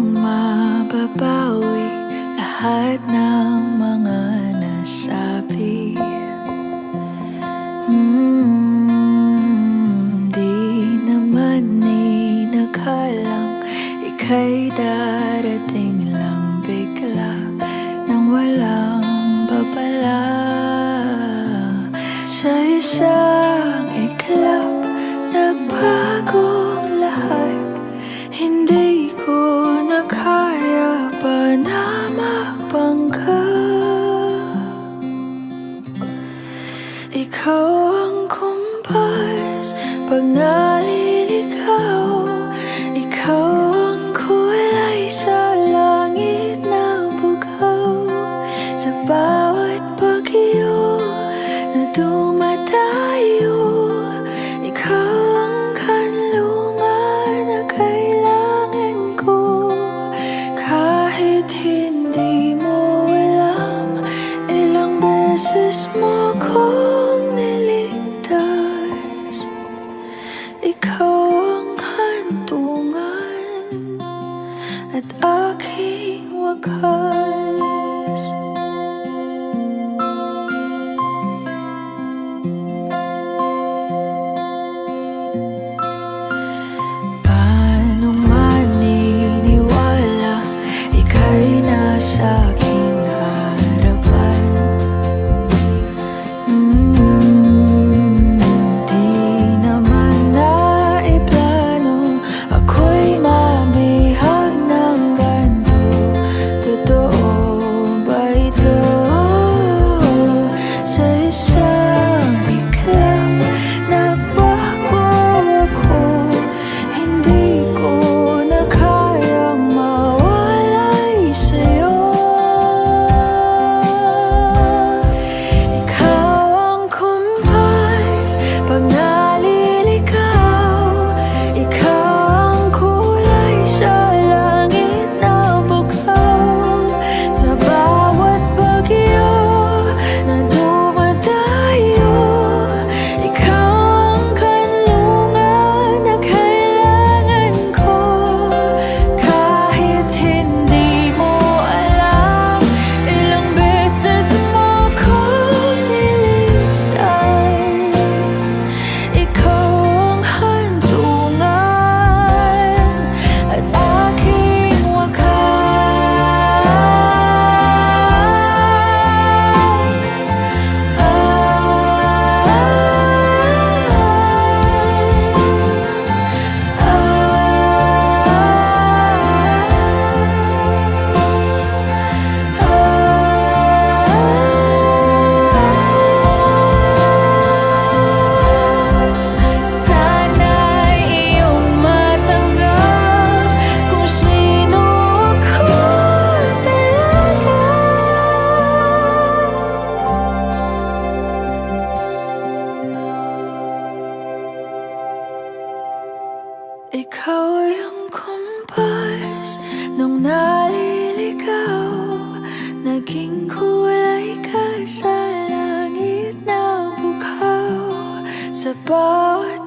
upang mababawi lahat ng mga nasabi. Mm, Di naman inakalang ika'y darating lang bigla Nang walang babala. Sa isang iklaw Ikaw ang kumpas pag naliligaw. Ikaw ang hantungan at aking wakas. Ikaw ay ang kumpas Nung naliligaw. Naging kulay ka sa langit na bughaw Sa bawat